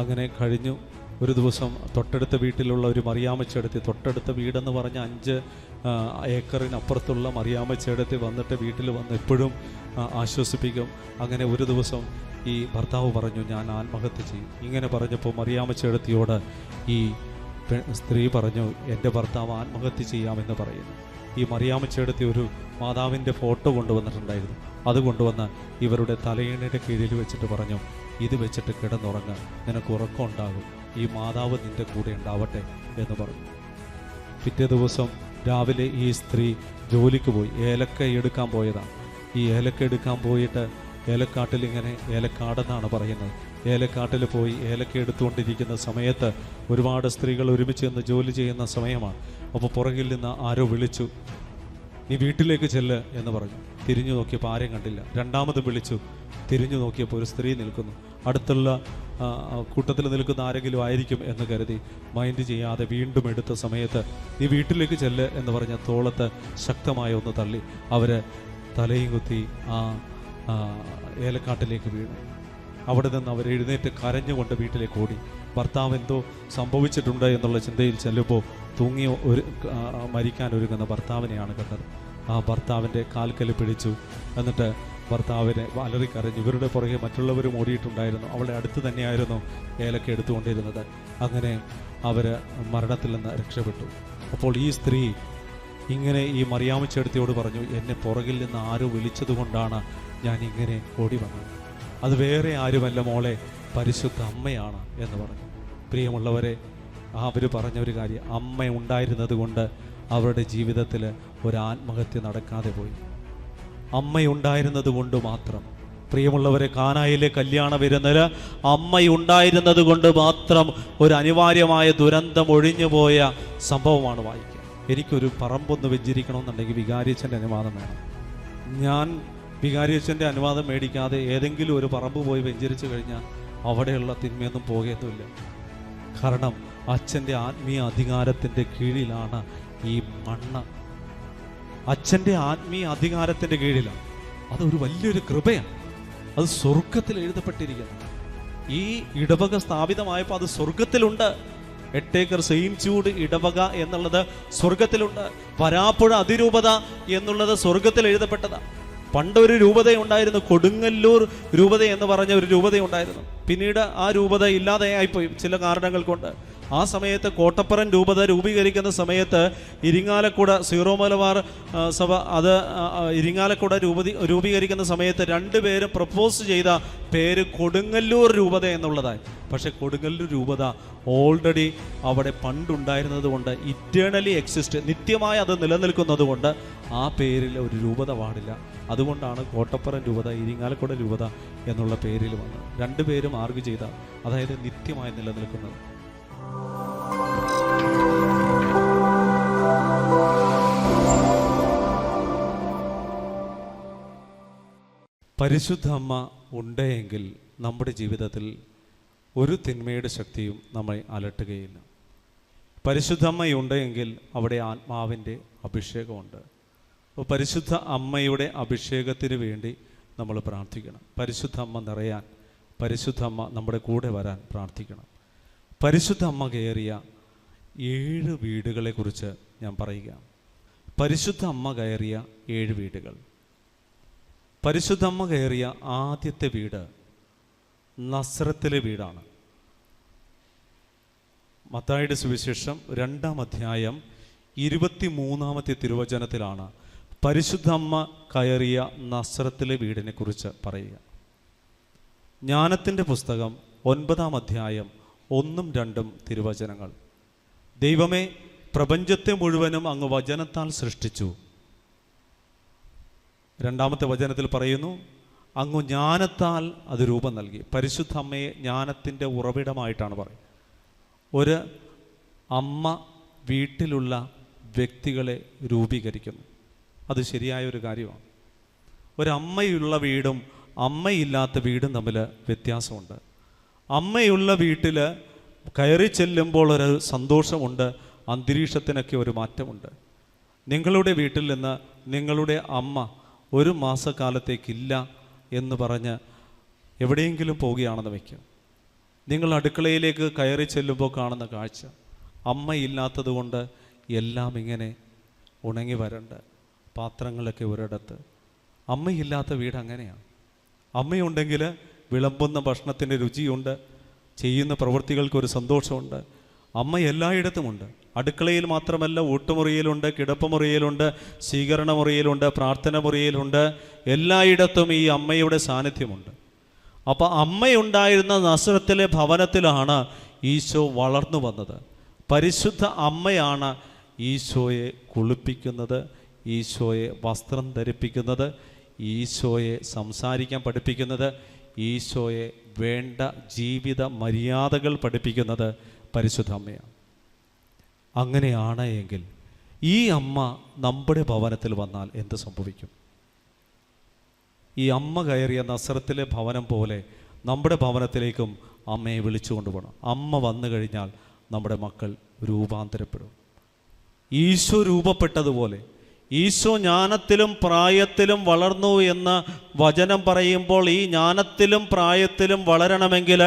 അങ്ങനെ കഴിഞ്ഞു. ഒരു ദിവസം തൊട്ടടുത്ത വീട്ടിലുള്ള ഒരു മറിയാമ്മച്ചെടുത്തി തൊട്ടടുത്ത വീടെന്ന് പറഞ്ഞ അഞ്ച് ഏക്കറിനപ്പുറത്തുള്ള മറിയാമ്മച്ചെടുത്തി വന്നിട്ട് വീട്ടിൽ വന്ന് എപ്പോഴും ആശ്വസിപ്പിക്കും. അങ്ങനെ ഒരു ദിവസം ഈ ഭർത്താവ് പറഞ്ഞു ഞാൻ ആത്മഹത്യ ചെയ്യും. ഇങ്ങനെ പറഞ്ഞപ്പോൾ മറിയാമ്മച്ചെടുത്തിയോട് ഈ സ്ത്രീ പറഞ്ഞു എന്റെ ഭർത്താവ് ആത്മഹത്യ ചെയ്യാമെന്ന് പറയുന്നു. ഈ മറിയാമ്മച്ചെടുത്തി ഒരു മാതാവിന്റെ ഫോട്ടോ കൊണ്ടുവന്നിട്ടുണ്ടായിരുന്നു. അത് കൊണ്ടുവന്ന് ഇവരുടെ തലയിണയുടെ കീഴിൽ വെച്ചിട്ട് പറഞ്ഞു ഇത് വെച്ചിട്ട് കിടന്നുറങ്ങ് നിനക്ക് ഉറക്കം ഉണ്ടാകും ഈ മാതാവ് നിന്റെ കൂടെ ഉണ്ടാവട്ടെ എന്ന് പറഞ്ഞു. പിറ്റേ ദിവസം രാവിലെ ഈ സ്ത്രീ ജോലിക്ക് പോയി. ഏലക്ക എടുക്കാൻ പോയതാണ്. ഈ ഏലക്ക എടുക്കാൻ പോയിട്ട് ഏലക്കാട്ടിൽ ഇങ്ങനെ ഏലക്കാടെന്നാണ് പറയുന്നത്. ഏലക്കാട്ടിൽ പോയി ഏലക്ക എടുത്തുകൊണ്ടിരിക്കുന്ന സമയത്ത് ഒരുപാട് സ്ത്രീകൾ ഒരുമിച്ച് നിന്ന് ജോലി ചെയ്യുന്ന സമയമാണ്. അപ്പോൾ പുറകിൽ നിന്ന് ആരോ വിളിച്ചു. നീ വീട്ടിലേക്ക് ചെല്ല് എന്ന് പറഞ്ഞു. തിരിഞ്ഞു നോക്കിയപ്പോൾ ആരെയും കണ്ടില്ല. രണ്ടാമത് വിളിച്ചു. തിരിഞ്ഞു നോക്കിയപ്പോൾ ഒരു സ്ത്രീ നിൽക്കുന്നു. അടുത്തുള്ള കൂട്ടത്തിൽ നിൽക്കുന്ന ആരെങ്കിലും ആയിരിക്കും എന്ന് കരുതി മൈൻഡ് ചെയ്യാതെ വീണ്ടും എടുത്ത സമയത്ത് നീ വീട്ടിലേക്ക് ചെല്ല് എന്ന് പറഞ്ഞ തോളത്ത് ശക്തമായി ഒന്ന് തള്ളി അവർ തലയും കുത്തി ആ ഏലക്കാട്ടിലേക്ക് വീണു. അവിടെ നിന്ന് അവർ എഴുന്നേറ്റ് കരഞ്ഞുകൊണ്ട് വീട്ടിലേക്ക് ഓടി. ഭർത്താവ് എന്തോ സംഭവിച്ചിട്ടുണ്ട് എന്നുള്ള ചിന്തയിൽ ചെല്ലുമ്പോൾ തൂങ്ങി ഒരു മരിക്കാൻ ഒരുങ്ങുന്ന ഭർത്താവിനെയാണ് കണ്ടത്. ആ ഭർത്താവിന്റെ കാൽക്കൽ പിടിച്ചു. എന്നിട്ട് ഭർത്താവിനെ അലറിക്കരഞ്ഞു ഇവരുടെ പുറകെ മറ്റുള്ളവരും ഓടിയിട്ടുണ്ടായിരുന്നു. അവളുടെ അടുത്ത് തന്നെയായിരുന്നു ഏലക്ക എടുത്തുകൊണ്ടിരുന്നത്. അങ്ങനെ അവർ മരണത്തിൽ നിന്ന് രക്ഷപ്പെട്ടു. അപ്പോൾ ഈ സ്ത്രീ ഇങ്ങനെ ഈ മറിയാമിച്ചെടുത്തിയോട് പറഞ്ഞു എന്നെ പുറകിൽ നിന്ന് ആരോ വിളിച്ചതുകൊണ്ടാണ് ഞാൻ ഇങ്ങനെ ഓടി വന്നത്? അത് വേറെ ആരുമല്ല മോളെ പരിശുദ്ധ അമ്മയാണ് എന്ന് പറഞ്ഞു. പ്രിയമുള്ളവരെ അവർ പറഞ്ഞ ഒരു കാര്യം അമ്മ ഉണ്ടായിരുന്നത് കൊണ്ട് അവരുടെ ജീവിതത്തിൽ ഒരു ആത്മഹത്യ നടക്കാതെ പോയി. അമ്മയുണ്ടായിരുന്നത് കൊണ്ട് മാത്രം. പ്രിയമുള്ളവരെ കാനായിലെ കല്യാണ വിരുന്നിൽ അമ്മയുണ്ടായിരുന്നത് കൊണ്ട് മാത്രം ഒരു അനിവാര്യമായ ദുരന്തം ഒഴിഞ്ഞുപോയ സംഭവമാണ് വായിക്കുക. എനിക്കൊരു പറമ്പൊന്ന് വെച്ചിരിക്കണമെന്നുണ്ടെങ്കിൽ വികാരിയച്ഛന്റെ അനുവാദം വേണം. ഞാൻ വികാരിയച്ഛന്റെ അനുവാദം മേടിക്കാതെ ഏതെങ്കിലും ഒരു പറമ്പ് പോയി വെഞ്ചരിച്ചു കഴിഞ്ഞാൽ അവിടെയുള്ള തിന്മയൊന്നും പോകേതുമില്ല കാരണം അച്ഛന്റെ ആത്മീയ അധികാരത്തിന്റെ കീഴിലാണ് ഈ മണ്ണ് അച്ഛന്റെ ആത്മീയ അധികാരത്തിന്റെ കീഴിലാണ്. അതൊരു വലിയൊരു കൃപയാണ്. അത് സ്വർഗത്തിൽ എഴുതപ്പെട്ടിരിക്കുന്നു. ഈ ഇടവക സ്ഥാപിതമായപ്പോൾ അത് സ്വർഗത്തിലുണ്ട് എട്ടേക്കർ സെയിം ചൂട് ഇടവക എന്നുള്ളത് സ്വർഗത്തിലുണ്ട് വരാപ്പുഴ അതിരൂപത എന്നുള്ളത് സ്വർഗത്തിൽ എഴുതപ്പെട്ടതാണ് പണ്ടൊരു രൂപതയുണ്ടായിരുന്നു. കൊടുങ്ങല്ലൂർ രൂപത എന്ന് പറഞ്ഞ ഒരു രൂപതയുണ്ടായിരുന്നു. പിന്നീട് ആ രൂപത ഇല്ലാതെയായിപ്പോയി ചില കാരണങ്ങൾ കൊണ്ട്. ആ സമയത്ത് കോട്ടപ്പുറം രൂപത രൂപീകരിക്കുന്ന സമയത്ത് ഇരിങ്ങാലക്കുട സീറോ മലബാർ സഭ അത് ഇരിങ്ങാലക്കുട രൂപതി രൂപീകരിക്കുന്ന സമയത്ത് രണ്ടുപേരും പ്രപ്പോസ് ചെയ്ത പേര് കൊടുങ്ങല്ലൂർ രൂപത എന്നുള്ളതായി. പക്ഷേ കൊടുങ്ങല്ലൂർ രൂപത ഓൾറെഡി അവിടെ പണ്ടുണ്ടായിരുന്നത് കൊണ്ട് ഇറ്റേണലി എക്സിസ്റ്റ് നിത്യമായി അത് നിലനിൽക്കുന്നത് കൊണ്ട് ആ പേരിൽ ഒരു രൂപത പാടില്ല. അതുകൊണ്ടാണ് കോട്ടപ്പുറം രൂപത ഇരിങ്ങാലക്കുട രൂപത എന്നുള്ള പേരിൽ വന്നത്. രണ്ടുപേരും ആർഗ്യു ചെയ്ത അതായത് നിത്യമായി നിലനിൽക്കുന്നത്. പരിശുദ്ധ അമ്മ ഉണ്ടെങ്കിൽ നമ്മുടെ ജീവിതത്തിൽ ഒരു തിന്മയുടെ ശക്തിയും നമ്മെ അലട്ടുകയില്ല. പരിശുദ്ധ അമ്മയുണ്ടെങ്കിൽ അവിടെ ആത്മാവിന്റെ അഭിഷേകമുണ്ട്. അപ്പോൾ പരിശുദ്ധ അമ്മയുടെ അഭിഷേകത്തിന് വേണ്ടി നമ്മൾ പ്രാർത്ഥിക്കണം. പരിശുദ്ധ അമ്മ നിറയാൻ പരിശുദ്ധ അമ്മ നമ്മുടെ കൂടെ വരാൻ പ്രാർത്ഥിക്കണം. പരിശുദ്ധ അമ്മ കയറിയ ഏഴ് വീടുകളെക്കുറിച്ച് ഞാൻ പറയുക. പരിശുദ്ധ അമ്മ കയറിയ ഏഴ് വീടുകൾ. പരിശുദ്ധ അമ്മ കയറിയ ആദ്യത്തെ വീട് നസ്രത്തിലെ വീടാണ്. മത്തായിയുടെ സുവിശേഷം രണ്ടാം അധ്യായം ഇരുപത്തി മൂന്നാമത്തെ തിരുവചനത്തിലാണ് പരിശുദ്ധ അമ്മ കയറിയ നസ്രത്തിലെ വീടിനെ കുറിച്ച് പറയുക. ജ്ഞാനത്തിന്റെ പുസ്തകം ഒൻപതാം അധ്യായം ഒന്നും രണ്ടും തിരുവചനങ്ങൾ. ദൈവമേ പ്രപഞ്ചത്തെ മുഴുവനും അങ്ങ് വചനത്താൽ സൃഷ്ടിച്ചു. രണ്ടാമത്തെ വചനത്തിൽ പറയുന്നു അങ്ങ് ജ്ഞാനത്താൽ അത് രൂപം നൽകി. പരിശുദ്ധ അമ്മയെ ജ്ഞാനത്തിന്റെ ഉറവിടമായിട്ടാണ് പറയുന്നത്. ഒരു അമ്മ വീട്ടിലുള്ള വ്യക്തികളെ രൂപീകരിക്കുന്നു. അത് ശരിയായ ഒരു കാര്യമാണ്. ഒരമ്മയുള്ള വീടും അമ്മയില്ലാത്ത വീടും തമ്മിൽ വ്യത്യാസമുണ്ട്. അമ്മയുള്ള വീട്ടിൽ കയറി ചെല്ലുമ്പോൾ ഒരു സന്തോഷമുണ്ട് അന്തരീക്ഷത്തിനൊക്കെ ഒരു മാറ്റമുണ്ട്. നിങ്ങളുടെ വീട്ടിൽ നിന്ന് നിങ്ങളുടെ അമ്മ ഒരു മാസക്കാലത്തേക്കില്ല എന്ന് പറഞ്ഞ് എവിടെയെങ്കിലും പോവുകയാണെന്ന് വയ്ക്കും. നിങ്ങൾ അടുക്കളയിലേക്ക് കയറി ചെല്ലുമ്പോൾ കാണുന്ന കാഴ്ച അമ്മയില്ലാത്തത് കൊണ്ട് എല്ലാം ഇങ്ങനെ ഉണങ്ങി വരണ്ട് പാത്രങ്ങളൊക്കെ ഒരിടത്ത്. അമ്മയില്ലാത്ത വീട് അങ്ങനെയാണ് അമ്മയുണ്ടെങ്കിൽ വിളമ്പുന്ന ഭക്ഷണത്തിന്റെ രുചിയുണ്ട് ചെയ്യുന്ന പ്രവൃത്തികൾക്കൊരു സന്തോഷമുണ്ട് അമ്മ എല്ലായിടത്തുമുണ്ട്. അടുക്കളയിൽ മാത്രമല്ല ഊട്ടുമുറിയിലുണ്ട് കിടപ്പുമുറിയിലുണ്ട് സ്വീകരണ മുറിയിലുണ്ട് പ്രാർത്ഥന മുറിയിലുണ്ട് എല്ലായിടത്തും ഈ അമ്മയുടെ സാന്നിധ്യമുണ്ട്. അപ്പോൾ അമ്മയുണ്ടായിരുന്ന നസുരത്തിലെ ഭവനത്തിലാണ് ഈശോ വളർന്നു വന്നത്. പരിശുദ്ധ അമ്മയാണ് ഈശോയെ കുളിപ്പിക്കുന്നത് ഈശോയെ വസ്ത്രം ധരിപ്പിക്കുന്നത് ഈശോയെ സംസാരിക്കാൻ പഠിപ്പിക്കുന്നത് ഈശോയെ വേണ്ട ജീവിത മര്യാദകൾ പഠിപ്പിക്കുന്നത് പരിശുദ്ധ അമ്മയാണ്. അങ്ങനെയാണ് എങ്കിൽ ഈ അമ്മ നമ്മുടെ ഭവനത്തിൽ വന്നാൽ എന്ത് സംഭവിക്കും? ഈ അമ്മ കയറിയ നസ്രത്തിലെ ഭവനം പോലെ നമ്മുടെ ഭവനത്തിലേക്കും അമ്മയെ വിളിച്ചു കൊണ്ടുപോകണം. അമ്മ വന്നു കഴിഞ്ഞാൽ നമ്മുടെ മക്കൾ രൂപാന്തരപ്പെടും. ഈശോ രൂപപ്പെട്ടതുപോലെ ഈശോ ജ്ഞാനത്തിലും പ്രായത്തിലും വളർന്നു എന്ന് വചനം പറയുമ്പോൾ ഈ ജ്ഞാനത്തിലും പ്രായത്തിലും വളരണമെങ്കിൽ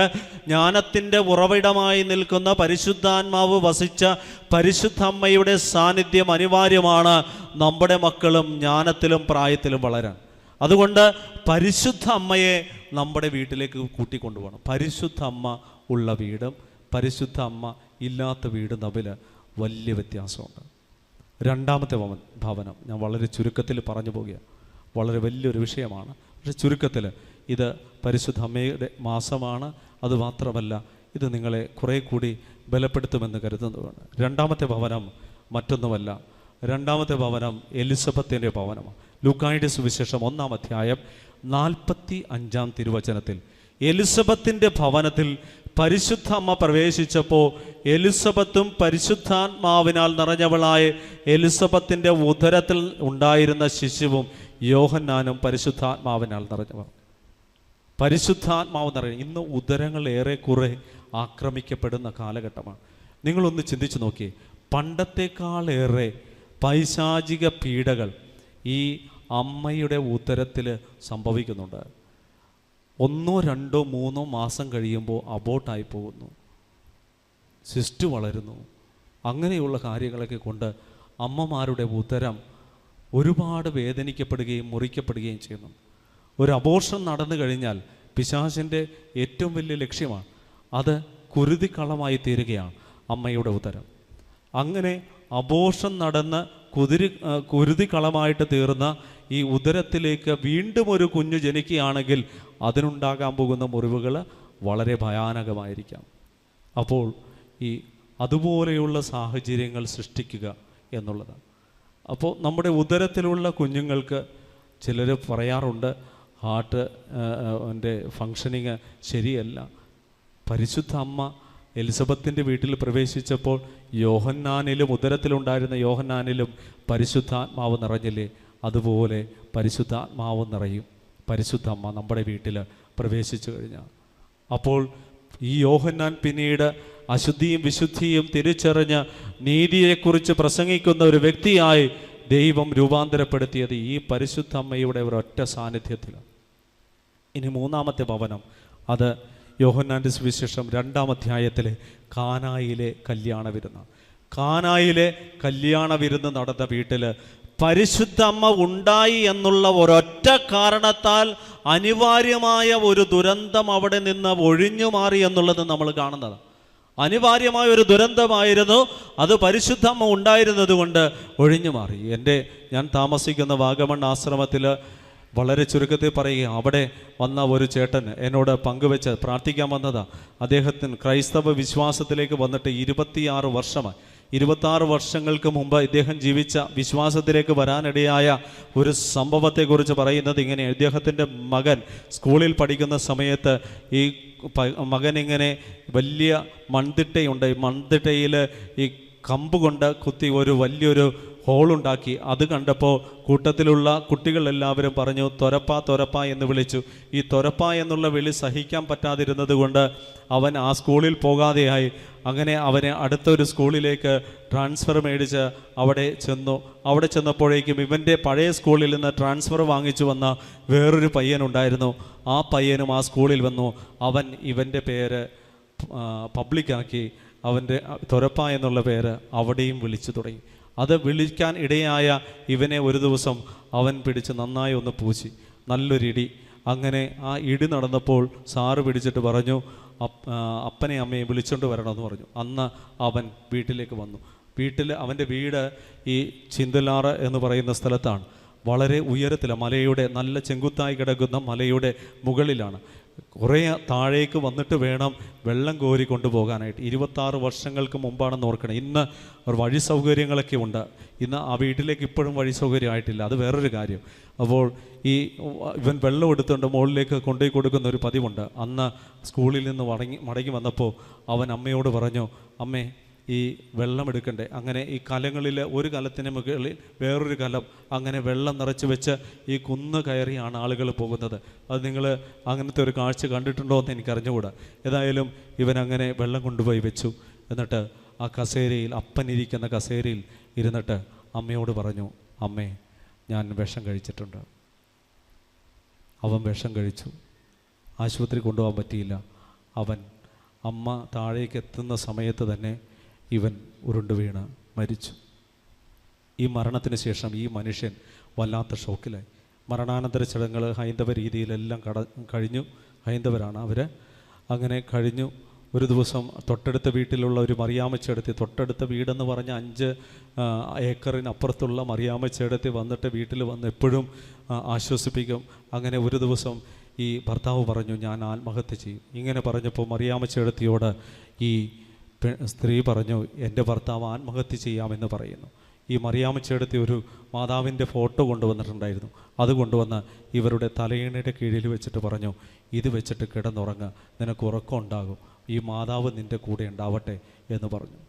ജ്ഞാനത്തിന്റെ ഉറവിടമായി നിൽക്കുന്ന പരിശുദ്ധാത്മാവ് വസിച്ച പരിശുദ്ധ അമ്മയുടെ സാന്നിധ്യം അനിവാര്യമാണ് നമ്മുടെ മക്കളും ജ്ഞാനത്തിലും പ്രായത്തിലും വളരാൻ. അതുകൊണ്ട് പരിശുദ്ധ അമ്മയെ നമ്മുടെ വീട്ടിലേക്ക് കൂട്ടിക്കൊണ്ടുപോകണം. പരിശുദ്ധ അമ്മ ഉള്ള വീടും പരിശുദ്ധ അമ്മ ഇല്ലാത്ത വീടും തമ്മിൽ വലിയ വ്യത്യാസമുണ്ട്. രണ്ടാമത്തെ ഭവനം. ഞാൻ വളരെ ചുരുക്കത്തിൽ പറഞ്ഞു പോകുകയാണ്. വളരെ വലിയൊരു വിഷയമാണ്. പക്ഷെ ചുരുക്കത്തിൽ ഇത് പരിശുദ്ധ അമ്മയുടെ മാസമാണ്. അതുമാത്രമല്ല ഇത് നിങ്ങളെ കുറേ കൂടി ബലപ്പെടുത്തുമെന്ന് കരുതുന്നതാണ് രണ്ടാമത്തെ ഭവനം മറ്റൊന്നുമല്ല. രണ്ടാമത്തെ ഭവനം എലിസബത്തിന്റെ ഭവനമാണ്. ലൂക്കായുടെ സുവിശേഷം ഒന്നാം അധ്യായം നാൽപ്പത്തി അഞ്ചാം തിരുവചനത്തിൽ എലിസബത്തിന്റെ ഭവനത്തിൽ പരിശുദ്ധ അമ്മ പ്രവേശിച്ചപ്പോൾ എലിസബത്തും പരിശുദ്ധാത്മാവിനാൽ നിറഞ്ഞവളായ എലിസബത്തിന്റെ ഉദരത്തിൽ ഉണ്ടായിരുന്ന ശിശുവും യോഹന്നാനും പരിശുദ്ധാത്മാവിനാൽ നിറഞ്ഞവർ. പരിശുദ്ധാത്മാവ് നിറഞ്ഞ ഇന്ന് ഉദരങ്ങൾ ഏറെക്കുറെ ആക്രമിക്കപ്പെടുന്ന കാലഘട്ടമാണ്. നിങ്ങളൊന്ന് ചിന്തിച്ചു നോക്കിയേ. പണ്ടത്തെക്കാളേറെ പൈശാചിക പീഡകൾ ഈ അമ്മയുടെ ഉദരത്തിൽ സംഭവിക്കുന്നുണ്ട്. ഒന്നോ രണ്ടോ മൂന്നോ മാസം കഴിയുമ്പോൾ അബോട്ടായി പോകുന്നു സിസ്റ്റ് വളരുന്നു. അങ്ങനെയുള്ള കാര്യങ്ങളൊക്കെ കൊണ്ട് അമ്മമാരുടെ ഉദരം ഒരുപാട് വേദനിക്കപ്പെടുകയും മുറിക്കപ്പെടുകയും ചെയ്യുന്നു. ഒരു അബോർഷൻ നടന്നു കഴിഞ്ഞാൽ പിശാചിന്റെ ഏറ്റവും വലിയ ലക്ഷ്യമാണ്. അത് കുരുതിക്കളമായി തീരുകയാണ് അമ്മയുടെ ഉദരം. അങ്ങനെ അബോർഷൻ നടന്ന് കുതിരി കുരുതി കളമായിട്ട് തീർന്ന ഈ ഉദരത്തിലേക്ക് വീണ്ടും ഒരു കുഞ്ഞു ജനിക്കുകയാണെങ്കിൽ അതിനുണ്ടാകാൻ പോകുന്ന മുറിവുകൾ വളരെ ഭയാനകമായിരിക്കാം. അപ്പോൾ ഈ അതുപോലെയുള്ള സാഹചര്യങ്ങൾ സൃഷ്ടിക്കുക എന്നുള്ളതാണ്. അപ്പോൾ നമ്മുടെ ഉദരത്തിലുള്ള കുഞ്ഞുങ്ങൾക്ക് ചിലർ പറയാറുണ്ട് ഹാർട്ട് എന്റെ ഫങ്ഷനിങ് ശരിയല്ല. പരിശുദ്ധ അമ്മ എലിസബത്തിന്റെ വീട്ടിൽ പ്രവേശിച്ചപ്പോൾ യോഹന്നാനിലും ഉദരത്തിലുണ്ടായിരുന്ന യോഹന്നാനിലും പരിശുദ്ധാത്മാവ് നിറഞ്ഞില്ലേ? അതുപോലെ പരിശുദ്ധാത്മാവ് നിറയും. പരിശുദ്ധമ്മ നമ്മുടെ വീട്ടിൽ പ്രവേശിച്ചു കഴിഞ്ഞാൽ. അപ്പോൾ ഈ യോഹന്നാൻ പിന്നീട് അശുദ്ധിയും വിശുദ്ധിയും തിരിച്ചറിഞ്ഞ് നീതിയെക്കുറിച്ച് പ്രസംഗിക്കുന്ന ഒരു വ്യക്തിയായി ദൈവം രൂപാന്തരപ്പെടുത്തിയത് ഈ പരിശുദ്ധ അമ്മയുടെ ഒരൊറ്റ സാന്നിധ്യത്തിൽ ഇനി മൂന്നാമത്തെ ഭവനം. അത് യോഹന്നാന്റെ സുവിശേഷം രണ്ടാം അധ്യായത്തിലെ കാനായിലെ കല്യാണ വിരുന്ന് കാനായിലെ കല്യാണ വിരുന്ന് നടന്ന വീട്ടിൽ പരിശുദ്ധ അമ്മ ഉണ്ടായി എന്നുള്ള ഒരൊറ്റ കാരണത്താൽ അനിവാര്യമായ ഒരു ദുരന്തം അവിടെ നിന്ന് ഒഴിഞ്ഞു മാറി എന്നുള്ളത് നമ്മൾ കാണുന്നത്. അനിവാര്യമായ ഒരു ദുരന്തമായിരുന്നു അത് പരിശുദ്ധമ്മ ഉണ്ടായിരുന്നത് കൊണ്ട് ഒഴിഞ്ഞു മാറി. എന്റെ ഞാൻ താമസിക്കുന്ന വാഗമൺ ആശ്രമത്തിൽ വളരെ ചുരുക്കത്തിൽ പറയുക അവിടെ വന്ന ഒരു ചേട്ടൻ എന്നോട് പങ്കുവെച്ച് പ്രാർത്ഥിക്കാൻ വന്നതാ. അദ്ദേഹത്തിന് ക്രൈസ്തവ വിശ്വാസത്തിലേക്ക് വന്നിട്ട് ഇരുപത്തിയാറ് വർഷമായി. ഇരുപത്താറ് വർഷങ്ങൾക്ക് മുമ്പ് ഇദ്ദേഹം ജീവിച്ച വിശ്വാസത്തിലേക്ക് വരാനിടയായ ഒരു സംഭവത്തെക്കുറിച്ച് പറയുന്നത് ഇങ്ങനെ. ഇദ്ദേഹത്തിന്റെ മകൻ സ്കൂളിൽ പഠിക്കുന്ന സമയത്ത് ഈ മകൻ ഇങ്ങനെ വലിയ മൺതിട്ടയുണ്ട്. ഈ മൺതിട്ടയിൽ ഈ കമ്പ് കൊണ്ട് കുത്തി ഒരു വലിയൊരു ഹോളുണ്ടാക്കി അത് കണ്ടപ്പോൾ കൂട്ടത്തിലുള്ള കുട്ടികളെല്ലാവരും പറഞ്ഞു തൊരപ്പ തൊരപ്പ എന്ന് വിളിച്ചു. ഈ തൊരപ്പ എന്നുള്ള വിളി സഹിക്കാൻ പറ്റാതിരുന്നത് കൊണ്ട് അവൻ ആ സ്കൂളിൽ പോകാതെയായി. അങ്ങനെ അവനെ അടുത്തൊരു സ്കൂളിലേക്ക് ട്രാൻസ്ഫർ മേടിച്ച് അവിടെ ചെന്നു. അവിടെ ചെന്നപ്പോഴേക്കും ഇവന്റെ പഴയ സ്കൂളിൽ നിന്ന് ട്രാൻസ്ഫർ വാങ്ങിച്ചു വന്ന വേറൊരു പയ്യനുണ്ടായിരുന്നു ആ പയ്യനും ആ സ്കൂളിൽ വന്നു. അവൻ ഇവന്റെ പേര് പബ്ലിക്കാക്കി അവന്റെ തുരപ്പ എന്നുള്ള പേര് അവിടെയും വിളിച്ചു തുടങ്ങി. അത് വിളിക്കാൻ ഇടയായ ഇവനെ ഒരു ദിവസം അവൻ പിടിച്ച് നന്നായി ഒന്ന് പൂശി. നല്ലൊരിടി അങ്ങനെ ആ ഇടി നടന്നപ്പോൾ സാറ് പിടിച്ചിട്ട് പറഞ്ഞു അപ്പനെ അമ്മയെ വിളിച്ചോണ്ട് വരണമെന്ന് പറഞ്ഞു. അന്ന് അവൻ വീട്ടിലേക്ക് വന്നു. വീട്ടിൽ അവന്റെ വീട് ഈ ചിന്തലാറ് എന്ന് പറയുന്ന സ്ഥലത്താണ്. വളരെ ഉയരത്തിൽ മലയുടെ നല്ല ചെങ്കുത്തായി കിടക്കുന്ന മലയുടെ മുകളിലാണ്. കുറേ താഴേക്ക് വന്നിട്ട് വേണം വെള്ളം കോരി കൊണ്ടുപോകാനായിട്ട്. ഇരുപത്താറ് വർഷങ്ങൾക്ക് മുമ്പാണെന്ന് ഓർക്കണം. ഇന്ന് വഴി സൗകര്യങ്ങളൊക്കെ ഉണ്ട്. ഇന്ന് ആ വീട്ടിലേക്ക് ഇപ്പോഴും വഴി സൗകര്യമായിട്ടില്ല അത് വേറൊരു കാര്യം. അപ്പോൾ ഈ ഇവൻ വെള്ളം എടുത്തുകൊണ്ട് മുകളിലേക്ക് കൊണ്ടുപോയി കൊടുക്കുന്ന ഒരു പതിവുണ്ട്. അന്ന് സ്കൂളിൽ നിന്ന് മടങ്ങി മടങ്ങി വന്നപ്പോൾ അവൻ അമ്മയോട് പറഞ്ഞു അമ്മേ ഈ വെള്ളം എടുക്കണ്ടേ? അങ്ങനെ ഈ കലങ്ങളിൽ ഒരു കലത്തിന് മുകളിൽ വേറൊരു കലം അങ്ങനെ വെള്ളം നിറച്ച് വെച്ച് ഈ കുന്ന് കയറിയാണ് ആളുകൾ പോകുന്നത്. അത് നിങ്ങൾ അങ്ങനത്തെ ഒരു കാഴ്ച കണ്ടിട്ടുണ്ടോ എന്ന് എനിക്കറിഞ്ഞുകൂടാ. ഏതായാലും ഇവൻ അങ്ങനെ വെള്ളം കൊണ്ടുപോയി വെച്ചു. എന്നിട്ട് ആ കസേരയിൽ അപ്പനിരിക്കുന്ന കസേരയിൽ ഇരുന്നിട്ട് അമ്മയോട് പറഞ്ഞു അമ്മേ ഞാൻ വിഷം കഴിച്ചിട്ടുണ്ട്. അവൻ വിഷം കഴിച്ചു. ആശുപത്രി കൊണ്ടുപോകാൻ പറ്റിയില്ല. അവൻ അമ്മ താഴേക്ക് എത്തുന്ന സമയത്ത് തന്നെ ഇവൻ ഉരുണ്ടു വീണ് മരിച്ചു. ഈ മരണത്തിന് ശേഷം ഈ മനുഷ്യൻ വല്ലാത്ത ഷോക്കിലായി. മരണാനന്തര ചടങ്ങുകൾ ഹൈന്ദവ രീതിയിലെല്ലാം കട കഴിഞ്ഞു. ഹൈന്ദവരാണ് അവർ അങ്ങനെ കഴിഞ്ഞു. ഒരു ദിവസം തൊട്ടടുത്ത വീട്ടിലുള്ള ഒരു മറിയാമ്മച്ചേടത്തി തൊട്ടടുത്ത വീടെന്ന് പറഞ്ഞ അഞ്ച് ഏക്കറിനപ്പുറത്തുള്ള മറിയാമ്മച്ചേടത്തി വന്നിട്ട് വീട്ടിൽ വന്ന് എപ്പോഴും ആശ്വസിപ്പിക്കും. അങ്ങനെ ഒരു ദിവസം ഈ ഭർത്താവ് പറഞ്ഞു ഞാൻ ആത്മഹത്യ ചെയ്യും. ഇങ്ങനെ പറഞ്ഞപ്പോൾ മറിയാമ്മച്ചേടത്തിയോട് ഈ സ്ത്രീ പറഞ്ഞു എന്റെ ഭർത്താവ് ആത്മഹത്യ ചെയ്യാമെന്ന് പറയുന്നു. ഈ മറിയാമ്മച്ചേടത്തി ഒരു മാതാവിന്റെ ഫോട്ടോ കൊണ്ടുവന്നിട്ടുണ്ടായിരുന്നു. അത് കൊണ്ടുവന്ന് ഇവരുടെ തലയിണയുടെ കീഴിൽ വെച്ചിട്ട് പറഞ്ഞു ഇത് വെച്ചിട്ട് കിടന്നുറങ്ങുക നിനക്ക് ഉറക്കം ഉണ്ടാകും ഈ മാതാവ് നിന്റെ കൂടെ ഉണ്ടാവട്ടെ എന്ന് പറഞ്ഞു.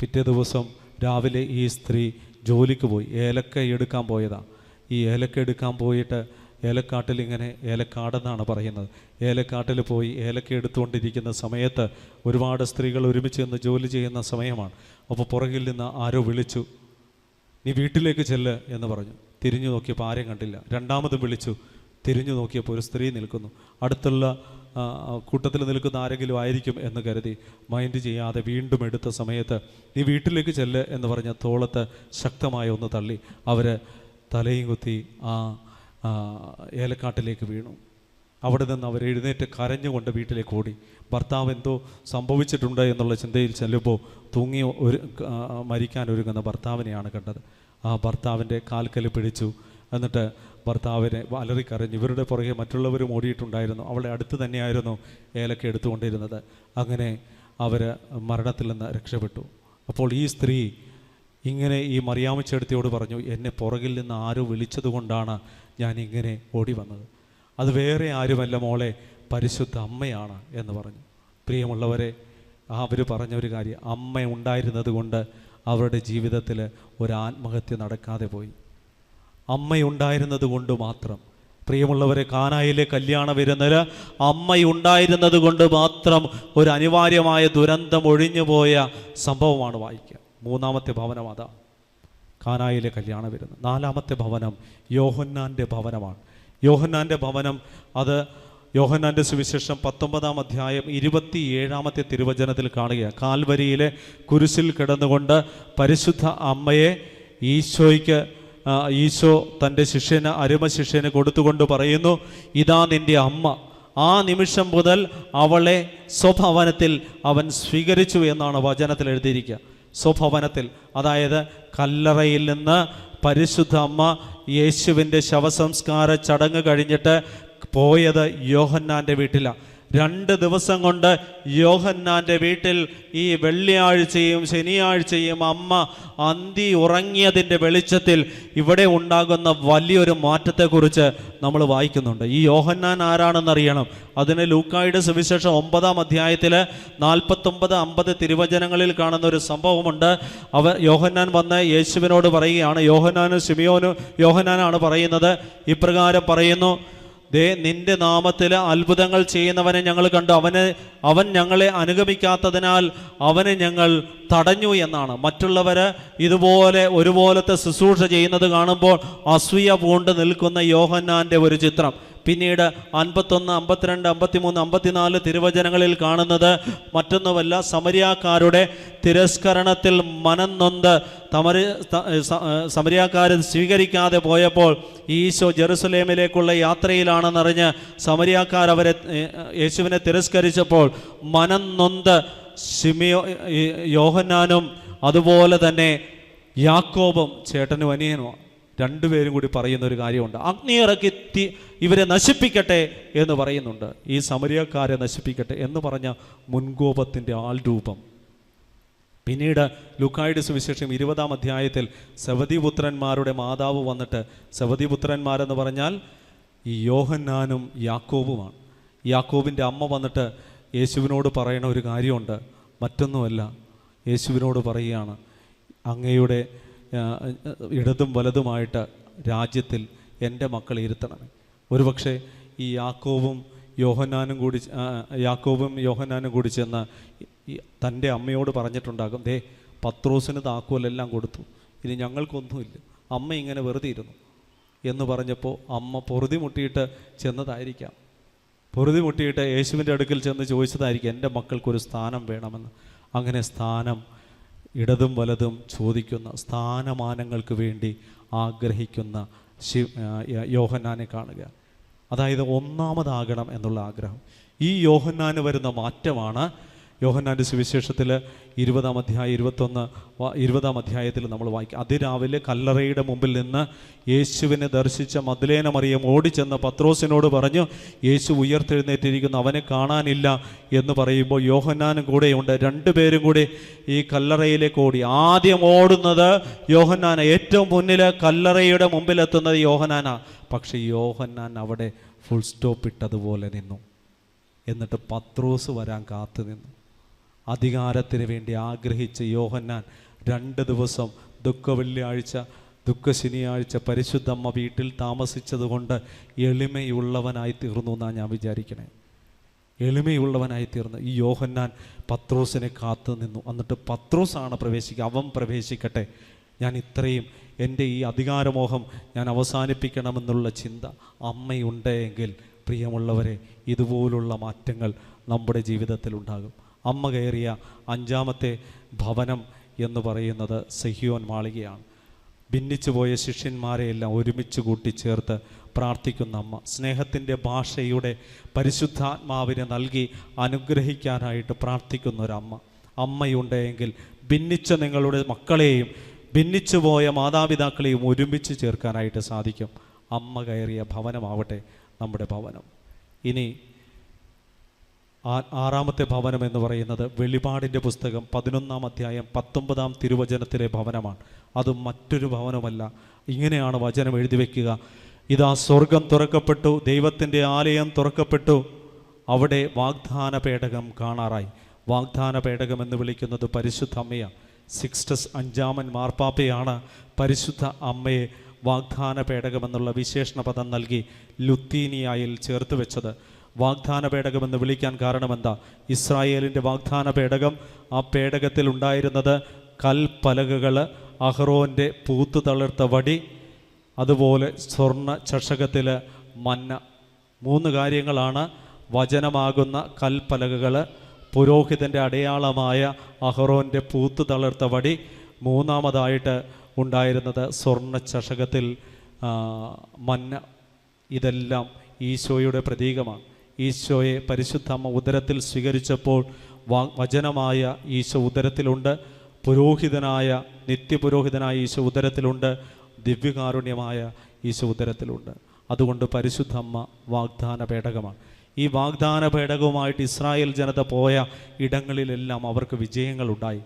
പിറ്റേ ദിവസം രാവിലെ ഈ സ്ത്രീ ജോലിക്ക് പോയി. ഏലക്ക എടുക്കാൻ പോയതാണ് ഈ ഏലക്ക എടുക്കാൻ പോയിട്ട് ഏലക്കാട്ടിൽ ഇങ്ങനെ ഏലക്കാടെന്നാണ് പറയുന്നത്. ഏലക്കാട്ടിൽ പോയി ഏലക്ക എടുത്തുകൊണ്ടിരിക്കുന്ന സമയത്ത് ഒരുപാട് സ്ത്രീകൾ ഒരുമിച്ച് നിന്ന് ജോലി ചെയ്യുന്ന സമയമാണ്. അപ്പോൾ പുറകിൽ നിന്ന് ആരോ വിളിച്ചു നീ വീട്ടിലേക്ക് ചെല്ല് എന്ന് പറഞ്ഞു. തിരിഞ്ഞു നോക്കിയപ്പോൾ ആരെയും കണ്ടില്ല. രണ്ടാമതും വിളിച്ചു. തിരിഞ്ഞു നോക്കിയപ്പോൾ ഒരു സ്ത്രീ നിൽക്കുന്നു. അടുത്തുള്ള കൂട്ടത്തിൽ നിൽക്കുന്ന ആരെങ്കിലും ആയിരിക്കും എന്ന് കരുതി. മൈൻഡ് ചെയ്യാതെ വീണ്ടും എടുത്ത സമയത്ത് നീ വീട്ടിലേക്ക് ചെല്ല് എന്ന് പറഞ്ഞ തോളത്ത് ശക്തമായി ഒന്ന് തള്ളി. അവർ തലയും കുത്തി ആ, ഏലക്കാട്ടിലേക്ക് വീണു. അവിടെ നിന്ന് അവർ എഴുന്നേറ്റ് കരഞ്ഞുകൊണ്ട് വീട്ടിലേക്ക് ഓടി. ഭർത്താവ് എന്തോ സംഭവിച്ചിട്ടുണ്ട് എന്നുള്ള ചിന്തയിൽ ചെല്ലുമ്പോൾ തൂങ്ങി ഒരു മരിക്കാൻ ഒരുങ്ങുന്ന ഭർത്താവിനെയാണ് കണ്ടത്. ആ ഭർത്താവിന്റെ കാൽക്കൽ പിടിച്ചു. എന്നിട്ട് ഭർത്താവിനെ അലറിക്കരഞ്ഞു ഇവരുടെ പുറകെ മറ്റുള്ളവരും ഓടിയിട്ടുണ്ടായിരുന്നു. അവളെ അടുത്ത് തന്നെയായിരുന്നു ഏലക്ക എടുത്തുകൊണ്ടിരുന്നത്. അങ്ങനെ അവർ മരണത്തിൽ നിന്ന് രക്ഷപ്പെട്ടു. അപ്പോൾ ഈ സ്ത്രീ ഇങ്ങനെ ഈ മറിയാമ്മച്ചെടുത്തിയോട് പറഞ്ഞു എന്നെ പുറകിൽ നിന്ന് ആരോ വിളിച്ചതുകൊണ്ടാണ് ഞാൻ ഇങ്ങനെ ഓടി വന്നത്. അത് വേറെ ആരുമല്ല മോളെ പരിശുദ്ധ അമ്മയാണ് എന്ന് പറഞ്ഞു. പ്രിയമുള്ളവരെ അവർ പറഞ്ഞ ഒരു കാര്യം അമ്മ ഉണ്ടായിരുന്നത് കൊണ്ട് അവരുടെ ജീവിതത്തിൽ ഒരു ആത്മഹത്യ നടക്കാതെ പോയി. അമ്മയുണ്ടായിരുന്നത് കൊണ്ട് മാത്രം. പ്രിയമുള്ളവരെ കാനായിലെ കല്യാണ വിരുന്നിൽ അമ്മയുണ്ടായിരുന്നത് കൊണ്ട് മാത്രം ഒരു അനിവാര്യമായ ദുരന്തം ഒഴിഞ്ഞുപോയ സംഭവമാണ് വായിക്കുക. മൂന്നാമത്തെ ഭവനം അതാ കാനായിലെ കല്യാണം വരുന്നത് നാലാമത്തെ ഭവനം യോഹന്നാന്റെ ഭവനമാണ്. യോഹന്നാന്റെ ഭവനം അത് യോഹന്നാന്റെ സുവിശേഷം പത്തൊമ്പതാം അധ്യായം ഇരുപത്തിയേഴാമത്തെ തിരുവചനത്തിൽ കാണുകയാണ് കാൽവരിയിലെ കുരിശിൽ കിടന്നുകൊണ്ട് പരിശുദ്ധ അമ്മയെ ഈശോയ്ക്ക് ഈശോ തന്റെ ശിഷ്യന് അരുമ ശിഷ്യന് കൊടുത്തുകൊണ്ട് പറയുന്നു ഇതാ നിന്റെ അമ്മ. ആ നിമിഷം മുതൽ അവളെ സ്വഭവനത്തിൽ അവൻ സ്വീകരിച്ചു എന്നാണ് വചനത്തിൽ എഴുതിയിരിക്കുക. സ്വഭവനത്തിൽ. അതായത് കല്ലറയിൽ നിന്ന് പരിശുദ്ധ അമ്മ യേശുവിന്റെ ശവസംസ്കാര ചടങ്ങ് കഴിഞ്ഞിട്ട് പോയത് യോഹന്നാന്റെ വീട്ടിലാണ്. രണ്ട് ദിവസം കൊണ്ട് യോഹന്നാന്റെ വീട്ടിൽ ഈ വെള്ളിയാഴ്ചയും ശനിയാഴ്ചയും അമ്മ അന്തി ഉറങ്ങിയതിന്റെ വെളിച്ചത്തിൽ ഇവിടെ ഉണ്ടാകുന്ന വലിയൊരു മാറ്റത്തെക്കുറിച്ച് നമ്മൾ വായിക്കുന്നുണ്ട്. ഈ യോഹന്നാൻ ആരാണെന്നറിയണം? അതിന് ലൂക്കായുടെ സുവിശേഷം ഒമ്പതാം അധ്യായത്തിൽ നാൽപ്പത്തൊമ്പത് അമ്പത് തിരുവചനങ്ങളിൽ കാണുന്ന ഒരു സംഭവമുണ്ട്. അവ യോഹന്നാൻ വന്ന് യേശുവിനോട് പറയുകയാണ്. യോഹന്നാനും ശിമിയോനും യോഹന്നാനാണ് പറയുന്നത്. ഇപ്രകാരം പറയുന്നു ദേ നിന്റെ നാമത്തിൽ അത്ഭുതങ്ങൾ ചെയ്യുന്നവനെ ഞങ്ങൾ കണ്ടു. അവന് അവൻ ഞങ്ങളെ അനുഗമിക്കാത്തതിനാൽ അവനെ ഞങ്ങൾ തടഞ്ഞു എന്നാണ്. മറ്റുള്ളവർ ഇതുപോലെ ഒരുപോലത്തെ ശുശ്രൂഷ ചെയ്യുന്നത് കാണുമ്പോൾ അസൂയ പൂണ്ട് നിൽക്കുന്ന യോഹന്നാന്റെ ഒരു ചിത്രം. പിന്നീട് അൻപത്തൊന്ന് അമ്പത്തിരണ്ട് അമ്പത്തിമൂന്ന് അമ്പത്തിനാല് തിരുവചനങ്ങളിൽ കാണുന്നത് മറ്റൊന്നുമല്ല സമരിയാക്കാരുടെ തിരസ്കരണത്തിൽ മനം നൊന്ത് തമരി സ്വീകരിക്കാതെ പോയപ്പോൾ ഈശോ ജെറുസലേമിലേക്കുള്ള യാത്രയിലാണെന്നറിഞ്ഞ് സമരിയാക്കാർ അവരെ യേശുവിനെ തിരസ്കരിച്ചപ്പോൾ മനം നൊന്ത് ശിമിയോ യോഹന്നാനും അതുപോലെ തന്നെ യാക്കോബും ചേട്ടനും അനിയനുമാണ്. രണ്ടുപേരും കൂടി പറയുന്ന ഒരു കാര്യമുണ്ട്. അഗ്നി ഇറക്കി തീ ഇവരെ നശിപ്പിക്കട്ടെ എന്ന് പറയുന്നുണ്ട്. ഈ സമരിയക്കാരെ നശിപ്പിക്കട്ടെ എന്ന് പറഞ്ഞ മുൻകോപത്തിന്റെ ആൾരൂപം. പിന്നീട് ലുക്കായുടെ സുവിശേഷം ഇരുപതാം അധ്യായത്തിൽ സവതിപുത്രന്മാരുടെ മാതാവ് വന്നിട്ട് സവതിപുത്രന്മാരെന്ന് പറഞ്ഞാൽ ഈ യോഹന്നാനും യാക്കോബുമാണ്. യാക്കോബിന്റെ അമ്മ വന്നിട്ട് യേശുവിനോട് പറയണ ഒരു കാര്യമുണ്ട്. മറ്റൊന്നുമല്ല യേശുവിനോട് പറയുകയാണ് അങ്ങയുടെ ഇടതും വലതുമായിട്ട് രാജ്യത്തിൽ എന്റെ മക്കളെ ഇരുത്തണമേ ഒരുപക്ഷെ ഈ യാക്കോവും യോഹനാനും കൂടി യാക്കോബും യോഹന്നാനും കൂടി ചെന്ന് തന്റെ അമ്മയോട് പറഞ്ഞിട്ടുണ്ടാകും ദേ പത്രോസിന് താക്കോലെല്ലാം കൊടുത്തു ഇനി ഞങ്ങൾക്കൊന്നുമില്ല അമ്മ ഇങ്ങനെ വെറുതെ ഇരുന്നു എന്ന് പറഞ്ഞപ്പോൾ അമ്മ പൊറുതി മുട്ടിയിട്ട് ചെന്നതായിരിക്കാം. പൊറുതി മുട്ടിയിട്ട് യേശുവിന്റെ അടുക്കൽ ചെന്ന് ചോദിച്ചതായിരിക്കും എന്റെ മക്കൾക്കൊരു സ്ഥാനം വേണമെന്ന്. അങ്ങനെ സ്ഥാനം ഇടതും വലതും ചോദിക്കുന്ന സ്ഥാനമാനങ്ങൾക്ക് വേണ്ടി ആഗ്രഹിക്കുന്ന ശിവ യോഹന്നാനെ കാണുക. അതായത് ഒന്നാമതാകണം എന്നുള്ള ആഗ്രഹം. ഈ യോഹന്നാന് വരുന്ന മാറ്റമാണ് യോഹന്നാന്റെ സുവിശേഷത്തിൽ ഇരുപതാം അധ്യായം ഇരുപത്തൊന്ന് ഇരുപതാം അധ്യായത്തിൽ നമ്മൾ വായിക്കും. അതിരാവിലെ കല്ലറയുടെ മുമ്പിൽ നിന്ന് യേശുവിനെ ദർശിച്ച മദ്ലേന മറിയം ഓടിച്ചെന്ന് പത്രോസിനോട് പറഞ്ഞു യേശു ഉയർത്തെഴുന്നേറ്റിരിക്കുന്നു അവനെ കാണാനില്ല എന്ന് പറയുമ്പോൾ യോഹന്നാനും കൂടെ കൂടെയുണ്ട്. രണ്ടുപേരും കൂടി ഈ കല്ലറയിലേക്ക് ഓടി. ആദ്യം ഓടുന്നത് യോഹന്നാന ഏറ്റവും മുന്നിൽ കല്ലറയുടെ മുമ്പിലെത്തുന്നത് യോഹന്നാന. പക്ഷെ യോഹന്നാൻ അവിടെ ഫുൾ സ്റ്റോപ്പ് ഇട്ടതുപോലെ നിന്നു. എന്നിട്ട് പത്രോസ് വരാൻ കാത്തു നിന്നു അധികാരത്തിന് വേണ്ടി ആഗ്രഹിച്ച യോഹന്നാൻ രണ്ട് ദിവസം ദുഃഖ വെള്ളിയാഴ്ച ദുഃഖ ശനിയാഴ്ച പരിശുദ്ധമ്മ വീട്ടിൽ താമസിച്ചതുകൊണ്ട് എളിമയുള്ളവനായി തീർന്നു എന്നാണ് ഞാൻ വിചാരിക്കണേ. എളിമയുള്ളവനായി തീർന്നു ഈ യോഹന്നാൻ പത്രോസിനെ കാത്തു നിന്നു. എന്നിട്ട് പത്രോസാണ് പ്രവേശിക്കുക. അവൻ പ്രവേശിക്കട്ടെ. ഞാൻ ഇത്രയും എന്റെ ഈ അധികാരമോഹം ഞാൻ അവസാനിപ്പിക്കണമെന്നുള്ള ചിന്ത അമ്മയുണ്ടെങ്കിൽ പ്രിയമുള്ളവരെ ഇതുപോലുള്ള മാറ്റങ്ങൾ നമ്മുടെ ജീവിതത്തിൽ ഉണ്ടാകും. അമ്മ കയറിയ അഞ്ചാമത്തെ ഭവനം എന്ന് പറയുന്നത് സഹിയോൻ മാളികയാണ്. ഭിന്നിച്ചുപോയ ശിഷ്യന്മാരെയെല്ലാം ഒരുമിച്ച് കൂട്ടിച്ചേർത്ത് പ്രാർത്ഥിക്കുന്ന അമ്മ. സ്നേഹത്തിന്റെ ഭാഷയുടെ പരിശുദ്ധാത്മാവിനെ നൽകി അനുഗ്രഹിക്കാനായിട്ട് പ്രാർത്ഥിക്കുന്ന ഒരമ്മ അമ്മയുണ്ടെങ്കിൽ ഭിന്നിച്ച നിങ്ങളുടെ മക്കളെയും ഭിന്നിച്ചുപോയ മാതാപിതാക്കളെയും ഒരുമിച്ച് ചേർക്കാനായിട്ട് സാധിക്കും. അമ്മ കയറിയ ഭവനമാവട്ടെ നമ്മുടെ ഭവനം. ഇനി ആറാമത്തെ ഭവനം എന്ന് പറയുന്നത് വെളിപാടിന്റെ പുസ്തകം പതിനൊന്നാം അധ്യായം പത്തൊമ്പതാം തിരുവചനത്തിലെ ഭവനമാണ്. അത് മറ്റൊരു ഭവനമല്ല. ഇങ്ങനെയാണ് വചനം എഴുതി വയ്ക്കുക ഇതാ സ്വർഗം തുറക്കപ്പെട്ടു ദൈവത്തിന്റെ ആലയം തുറക്കപ്പെട്ടു. അവിടെ വാഗ്ദാന പേടകം കാണാറായി. വാഗ്ദാന പേടകം എന്ന് വിളിക്കുന്നത് പരിശുദ്ധ അമ്മയാണ് സിക്സ്റ്റസ് അഞ്ചാമൻ മാർപ്പാപ്പയാണ് പരിശുദ്ധ അമ്മയെ വാഗ്ദാന പേടകം എന്നുള്ള വിശേഷണ പദം നൽകി ലുത്തീനിയായിൽ ചേർത്ത് വെച്ചത്. വാഗ്ദാന പേടകമെന്ന് വിളിക്കാൻ കാരണമെന്താ? ഇസ്രായേലിന്റെ വാഗ്ദാന പേടകം ആ പേടകത്തിൽ ഉണ്ടായിരുന്നത് കൽപ്പലകകൾ അഹ്റോന്റെ പൂത്തു തളിർത്ത വടി അതുപോലെ സ്വർണ ചഷകത്തിൽ മന്ന. മൂന്ന് കാര്യങ്ങളാണ് വചനമാകുന്ന കൽപ്പലകകൾ പുരോഹിതന്റെ അടയാളമായ അഹ്റോന്റെ പൂത്തു തളിർത്ത വടി മൂന്നാമതായിട്ട് ഉണ്ടായിരുന്നത് സ്വർണ ചഷകത്തിൽ മന്ന. ഇതെല്ലാം ഈശോയുടെ പ്രതീകമാണ്. ഈശോയെ പരിശുദ്ധമ്മ ഉദരത്തിൽ സ്വീകരിച്ചപ്പോൾ വചനമായ ഈശോ ഉദരത്തിലുണ്ട്. പുരോഹിതനായ നിത്യപുരോഹിതനായ ഈശോ ഉദരത്തിലുണ്ട്. ദിവ്യകാരുണ്യമായ ഈശോ ഉദരത്തിലുണ്ട്. അതുകൊണ്ട് പരിശുദ്ധമ്മ വാഗ്ദാന പേടകമാണ്. ഈ വാഗ്ദാന പേടകവുമായിട്ട് ഇസ്രായേൽ ജനത പോയ ഇടങ്ങളിലെല്ലാം അവർക്ക് വിജയങ്ങളുണ്ടായി.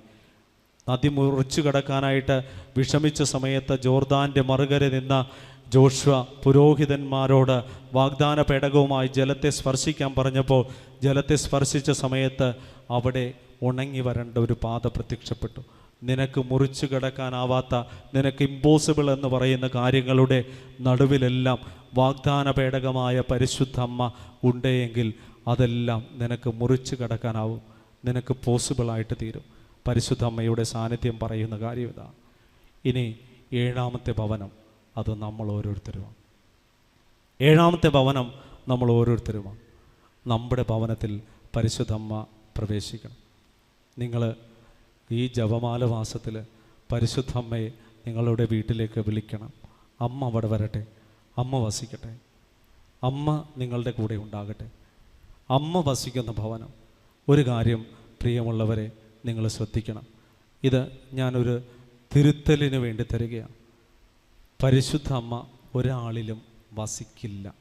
നദി മുറിച്ചു കടക്കാനായിട്ട് വിഷമിച്ച സമയത്ത് ജോർദാന്റെ മറുകര നിന്ന ജോഷ്വ പുരോഹിതന്മാരോട് വാഗ്ദാന പേടകവുമായി ജലത്തെ സ്പർശിക്കാൻ പറഞ്ഞപ്പോൾ ജലത്തെ സ്പർശിച്ച സമയത്ത് അവിടെ ഉണങ്ങി വരേണ്ട ഒരു പാത പ്രത്യക്ഷപ്പെട്ടു. നിനക്ക് മുറിച്ചു കിടക്കാനാവാത്ത നിനക്ക് ഇമ്പോസിബിൾ എന്ന് പറയുന്ന കാര്യങ്ങളുടെ നടുവിലെല്ലാം വാഗ്ദാന പേടകമായ പരിശുദ്ധ അമ്മ ഉണ്ടെങ്കിൽ അതെല്ലാം നിനക്ക് മുറിച്ചു കിടക്കാനാവും. നിനക്ക് പോസിബിളായിട്ട് തീരും. പരിശുദ്ധ അമ്മയുടെ സാന്നിധ്യം പറയുന്ന കാര്യം ഇതാണ് ഇനി ഏഴാമത്തെ ഭവനം. അത് നമ്മൾ ഓരോരുത്തരുമാണ്. ഏഴാമത്തെ ഭവനം നമ്മൾ ഓരോരുത്തരുമാണ്. നമ്മുടെ ഭവനത്തിൽ പരിശുദ്ധമ്മ പ്രവേശിക്കണം. നിങ്ങൾ ഈ ജപമാല മാസത്തിൽ പരിശുദ്ധമ്മയെ നിങ്ങളുടെ വീട്ടിലേക്ക് വിളിക്കണം. അമ്മ അവിടെ വരട്ടെ. അമ്മ വസിക്കട്ടെ. അമ്മ നിങ്ങളുടെ കൂടെ ഉണ്ടാകട്ടെ. അമ്മ വസിക്കുന്ന ഭവനം. ഒരു കാര്യം പ്രിയമുള്ളവരെ നിങ്ങൾ ശ്രദ്ധിക്കണം. ഇത് ഞാനൊരു തിരുത്തലിന് വേണ്ടി തരികയാണ്. പരിശുദ്ധ അമ്മ ഒരാളിലും വസിക്കില്ല.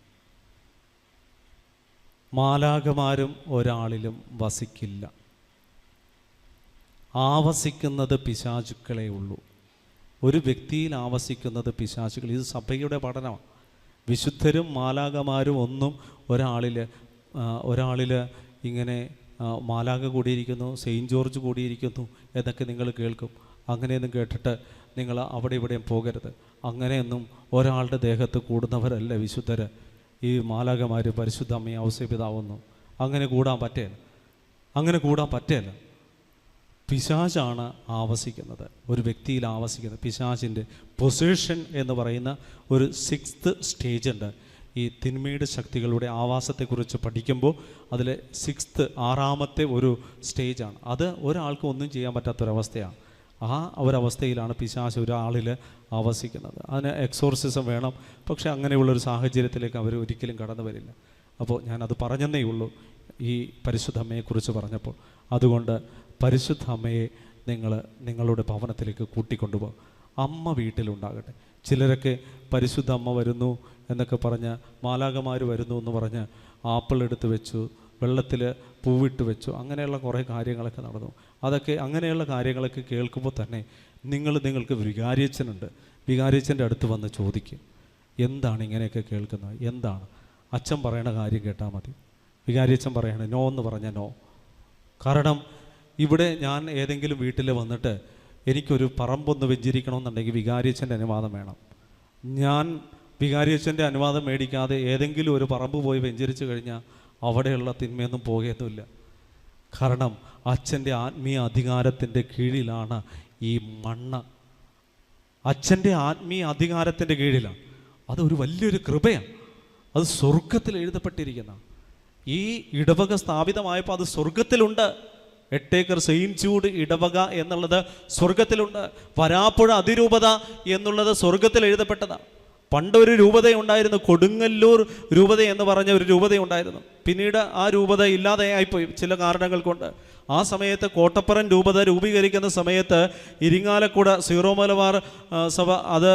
മാലാകമാരും ഒരാളിലും വസിക്കില്ല. ആവസിക്കുന്നത് പിശാചുക്കളേ ഉള്ളൂ. ഒരു വ്യക്തിയിൽ ആവസിക്കുന്നത് പിശാചുക്കൾ. ഇത് സഭയുടെ പഠനമാണ്. വിശുദ്ധരും മാലാകമാരും ഒന്നും ഒരാളിൽ ഒരാളിൽ ഇങ്ങനെ മാലാക കൂടിയിരിക്കുന്നു സെയിന്റ് ജോർജ് കൂടിയിരിക്കുന്നു എന്നൊക്കെ നിങ്ങൾ കേൾക്കും. അങ്ങനെയൊന്നും കേട്ടിട്ട് നിങ്ങൾ അവിടെ ഇവിടെയും പോകരുത്. അങ്ങനെയൊന്നും ഒരാളുടെ ദേഹത്ത് കൂടുന്നവരല്ല വിശുദ്ധർ ഈ മാലാകമാർ പരിശുദ്ധ അമ്മ ഔസപിതാവുന്നു. അങ്ങനെ കൂടാൻ പറ്റില്ല അങ്ങനെ കൂടാൻ പറ്റില്ല പിശാചാണ് ആവസിക്കുന്നത്. ഒരു വ്യക്തിയിൽ ആവസിക്കുന്നത്. പിശാചിന്റെ പൊസിഷൻ എന്ന് പറയുന്ന ഒരു സിക്സ്ത് സ്റ്റേജ് ഉണ്ട് ഈ തിന്മയുടെ ശക്തികളുടെ ആവാസത്തെക്കുറിച്ച് പഠിക്കുമ്പോൾ അതിലെ സിക്സ്ത് ആറാമത്തെ ഒരു സ്റ്റേജാണ്. അത് ഒരാൾക്ക് ഒന്നും ചെയ്യാൻ പറ്റാത്തൊരവസ്ഥയാണ്. ആ ഒരവസ്ഥയിലാണ് പിശാച് ഒരാളിൽ ആവസിക്കുന്നത്. അതിന് എക്സോർസിസം വേണം. പക്ഷേ അങ്ങനെയുള്ളൊരു സാഹചര്യത്തിലേക്ക് അവർ ഒരിക്കലും കടന്നു വരില്ല. അപ്പോൾ ഞാനത് പറഞ്ഞെന്നേ ഉള്ളൂ. ഈ പരിശുദ്ധ അമ്മയെക്കുറിച്ച് പറഞ്ഞപ്പോൾ. അതുകൊണ്ട് പരിശുദ്ധ അമ്മയെ നിങ്ങൾ നിങ്ങളുടെ ഭവനത്തിലേക്ക് കൂട്ടിക്കൊണ്ടുപോകും അമ്മ വീട്ടിലുണ്ടാകട്ടെ. ചിലരൊക്കെ പരിശുദ്ധ അമ്മ വരുന്നു എന്നൊക്കെ പറഞ്ഞ് മാലാകമാർ വരുന്നു എന്ന് പറഞ്ഞ് ആപ്പിൾ എടുത്ത് വെച്ചു വെള്ളത്തിൽ പൂവിട്ട് വെച്ചു അങ്ങനെയുള്ള കുറേ കാര്യങ്ങളൊക്കെ നടന്നു. അതൊക്കെ അങ്ങനെയുള്ള കാര്യങ്ങളൊക്കെ കേൾക്കുമ്പോൾ തന്നെ നിങ്ങൾ നിങ്ങൾക്ക് വികാരിയച്ഛനുണ്ട്. വികാരിയച്ഛന്റെ അടുത്ത് വന്ന് ചോദിക്കും എന്താണ് ഇങ്ങനെയൊക്കെ കേൾക്കുന്നത്? എന്താണ്? അച്ഛൻ പറയണ കാര്യം കേട്ടാൽ മതി. വികാരിയച്ഛൻ പറയണേ നോ എന്ന് പറഞ്ഞ നോ. കാരണം ഇവിടെ ഞാൻ ഏതെങ്കിലും വീട്ടിൽ വന്നിട്ട് എനിക്കൊരു പറമ്പൊന്ന് വെഞ്ചരിക്കണമെന്നുണ്ടെങ്കിൽ വികാരിയച്ഛന്റെ അനുവാദം വേണം. ഞാൻ വികാരിയച്ഛന്റെ അനുവാദം മേടിക്കാതെ ഏതെങ്കിലും ഒരു പറമ്പ് പോയി വെഞ്ചരിച്ചു കഴിഞ്ഞാൽ അവിടെയുള്ള തിന്മയൊന്നും പോകേതുമില്ല. കാരണം അച്ഛന്റെ ആത്മീയ അധികാരത്തിന്റെ കീഴിലാണ് ഈ മണ്ണ്. അച്ഛന്റെ ആത്മീയ അധികാരത്തിന്റെ കീഴിലാണ്. അതൊരു വലിയൊരു കൃപയാണ്. അത് സ്വർഗത്തിൽ എഴുതപ്പെട്ടിരിക്കുന്ന. ഈ ഇടവക സ്ഥാപിതമായപ്പോൾ അത് സ്വർഗത്തിലുണ്ട് എട്ടേക്കർ സെയിന്റ് ജൂഡ് ഇടവക എന്നുള്ളത് സ്വർഗത്തിലുണ്ട് വരാപ്പുഴ അതിരൂപത എന്നുള്ളത് സ്വർഗത്തിൽ എഴുതപ്പെട്ടതാണ്. പണ്ടൊരു രൂപതയുണ്ടായിരുന്നു കൊടുങ്ങല്ലൂർ രൂപത എന്ന് പറഞ്ഞ ഒരു രൂപതയുണ്ടായിരുന്നു. പിന്നീട് ആ രൂപത ഇല്ലാതെയായിപ്പോയി ചില കാരണങ്ങൾ കൊണ്ട്. ആ സമയത്ത് കോട്ടപ്പുറം രൂപത രൂപീകരിക്കുന്ന സമയത്ത് ഇരിങ്ങാലക്കുട സീറോ മലബാർ സഭ അത്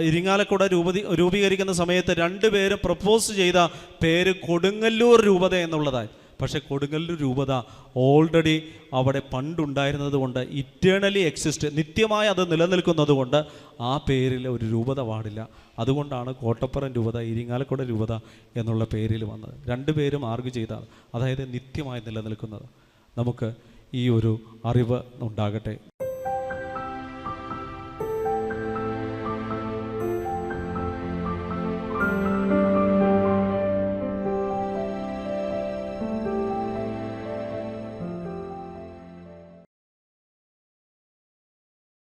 ഇരിങ്ങാലക്കുട രൂപതി രൂപീകരിക്കുന്ന സമയത്ത് രണ്ടുപേരും പ്രപ്പോസ് ചെയ്ത പേര് കൊടുങ്ങല്ലൂർ രൂപത എന്നുള്ളതായി. പക്ഷേ കൊടുങ്ങല്ലൂർ രൂപത ഓൾറെഡി അവിടെ പണ്ടുണ്ടായിരുന്നത് കൊണ്ട് ഇറ്റേണലി എക്സിസ്റ്റ് നിത്യമായി അത് നിലനിൽക്കുന്നത് കൊണ്ട് ആ പേരിൽ ഒരു രൂപത പാടില്ല. അതുകൊണ്ടാണ് കോട്ടപ്പുറം രൂപത ഇരിങ്ങാലക്കുട രൂപത എന്നുള്ള പേരിൽ വന്നത്. രണ്ടുപേരും ആർഗ്യു ചെയ്താണ് അതായത് നിത്യമായി നിലനിൽക്കുന്നത്. നമുക്ക് ഈ ഒരു അറിവ് ഉണ്ടാകട്ടെ.